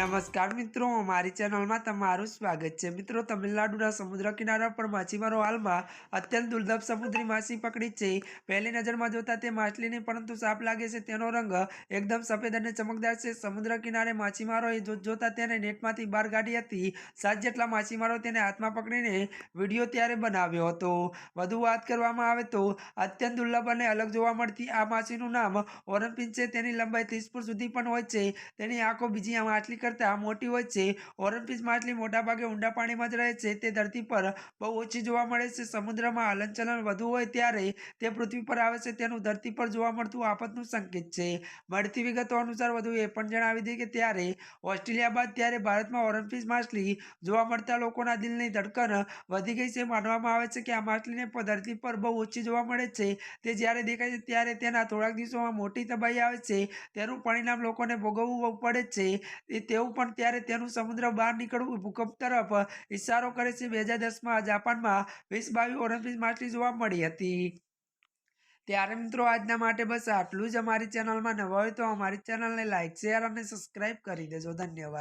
નમસ્કાર મિત્રો મારી ચેનલમાં તમારું સ્વાગત છે. મિત્રો, તમિલનાડુના સમુદ્ર કિનારા પર માછીમારો હાલમાં અત્યંત દુર્લભ સમુદ્રી માછી પકડી છે. પહેલી નજરમાં જોતા તે માછલીને, પરંતુ સાપ લાગે છે તેનો રંગ એકદમ સફેદ અને ચમકદાર છે. સમુદ્ર કિનારે માછીમારોએ જોતા તેને નેટમાંથી બહાર કાઢી હતી. સાત જેટલા માછીમારો તેને હાથમાં પકડીને વીડિયો ત્યારે બનાવ્યો હતો. વધુ વાત કરવામાં આવે તો, અત્યંત દુર્લભ અને અલગ જોવા મળતી આ માછીનું નામ ઓરમપીન છે. તેની લંબાઈ ત્રીસ ફૂટ સુધી પણ હોય છે. તેની આંખો બીજી આ માછલી કરતાં મોટી હોય છે. ઓરમપીસ માછલી મોટાભાગે ઊંડા પાણીમાં જ રહે છે. તે ધરતી પર બહુ ઓછી જોવા મળે છે. સમુદ્રમાં હલનચલન વધુ હોય ત્યારે તે પૃથ્વી પર આવે છે. તેનું ધરતી પર જોવા મળતું આફતનું સંકેત છે. મળતી વિગતો અનુસાર વધુ એ પણ જણાવી દઈએ કે ત્યારે ઓસ્ટ્રેલિયા બાદ ત્યારે ભારતમાં ઓરમપીસ માછલી જોવા મળતા લોકોના દિલની ધડકન વધી ગઈ છે. માનવામાં આવે છે કે આ માછલીને ધરતી પર બહુ ઓછી જોવા મળે છે. તે જ્યારે દેખાય છે ત્યારે તેના થોડાક દિવસોમાં મોટી તબાહી આવે છે. તેનું પરિણામ લોકોને ભોગવવું પડે છે. એ તેવું પણ ત્યારે તેનું સમુદ્ર બહાર નીકળવું ભૂકંપ તરફ ઇશારો કરે છે. બે હજાર દસમાં જાપાનમાં વીસ બાવીસ ઓલિમ્પિક માછલી જોવા મળી હતી. ત્યારે મિત્રો આજના માટે બસ આટલું જ. અમારી ચેનલમાં નવા હોય તો અમારી ચેનલને લાઇક શેર અને સબસ્ક્રાઇબ કરી દેજો. ધન્યવાદ.